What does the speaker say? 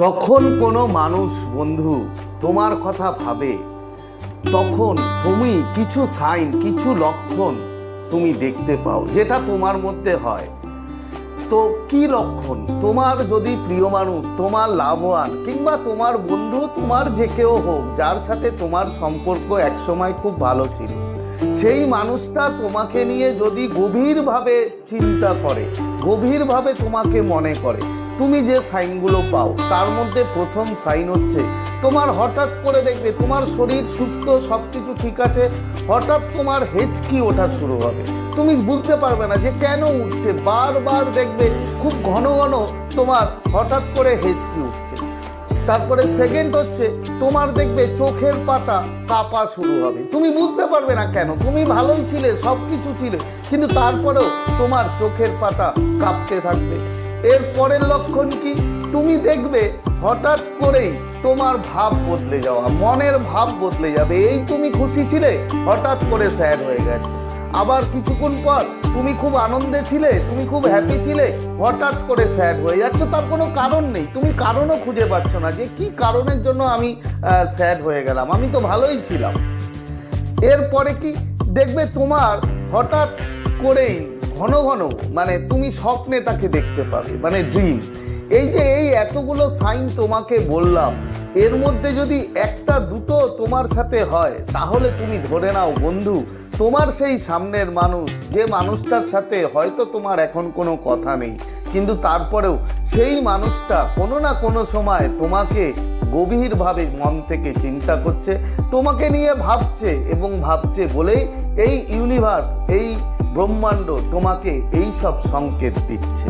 যখন কোনো মানুষ, বন্ধু, তোমার কথা ভাবে, তখন তুমি কিছু সাইন কিছু লক্ষণ তুমি দেখতে পাও, যেটা তোমার মধ্যে হয়। তো কি লক্ষণ? তোমার যদি প্রিয় মানুষ, তোমার লাভবান, কিংবা তোমার বন্ধু, তোমার যে কেউ হোক, যার সাথে তোমার সম্পর্ক একসময় খুব ভালো ছিল, সেই মানুষটা তোমাকে নিয়ে যদি গভীরভাবে চিন্তা করে, গভীরভাবে তোমাকে মনে করে তুমি যে সাইনগুলো পাও, তার মধ্যে প্রথম সাইন হচ্ছে, তোমার হঠাৎ করে দেখবে তোমার শরীর সুস্থ সব কিছু ঠিক আছে, হঠাৎ তোমার হেঁচকি ওঠা শুরু হবে। তুমি বুঝতে পারবে না যে কেন উঠছে, বারবার দেখবে খুব ঘন ঘন তোমার হঠাৎ করে হেঁচকি উঠছে। তারপরে সেকেন্ড হচ্ছে, তোমার দেখবে চোখের পাতা কাপা শুরু হবে। তুমি বুঝতে পারবে না কেন, তুমি ভালোই ছিলে সব কিছু ছিলে, কিন্তু তারপরেও তোমার চোখের পাতা কাঁপতে থাকবে। এর পরের লক্ষণ কি? তুমি দেখবে হঠাৎ করেই তোমার ভাব বদলে যাওয়া, মনের ভাব বদলে যাবে। এই তুমি খুশি ছিলে, হঠাৎ করে স্যাড হয়ে গেছে। আবার কিছুক্ষণ পর তুমি খুব আনন্দে ছিলে, তুমি খুব হ্যাপি ছিলে, হঠাৎ করে স্যাড হয়ে যাচ্ছ। তার কোনো কারণ নেই। তুমি কারণও খুঁজে পাচ্ছ না যে কি কারণের জন্য আমি স্যাড হয়ে গেলাম। আমি তো ভালোই ছিলাম। এরপরে কি? দেখবে তোমার হঠাৎ করেই ঘন ঘন মানে তুমি স্বপ্নে তাকে দেখতে পাবে মানে ড্রিম এই যে এই এতগুলো সাইন তোমাকে বললাম, এর মধ্যে যদি একটা দুটো তোমার সাথে হয়, তাহলে তুমি ধরে নাও বন্ধু, তোমার সেই সামনের মানুষ, যে মানুষটার সাথে হয়তো তোমার এখন কোনো কথা নেই, কিন্তু তারপরেও সেই মানুষটা কোনো না কোনো সময় তোমাকে গভীরভাবে মন থেকে চিন্তা করছে, তোমাকে নিয়ে ভাবছে এবং ভাবছে বলেই এই ইউনিভার্স এই ব্রহ্মাণ্ড তোমাকে এই সব সংকেত দিচ্ছে।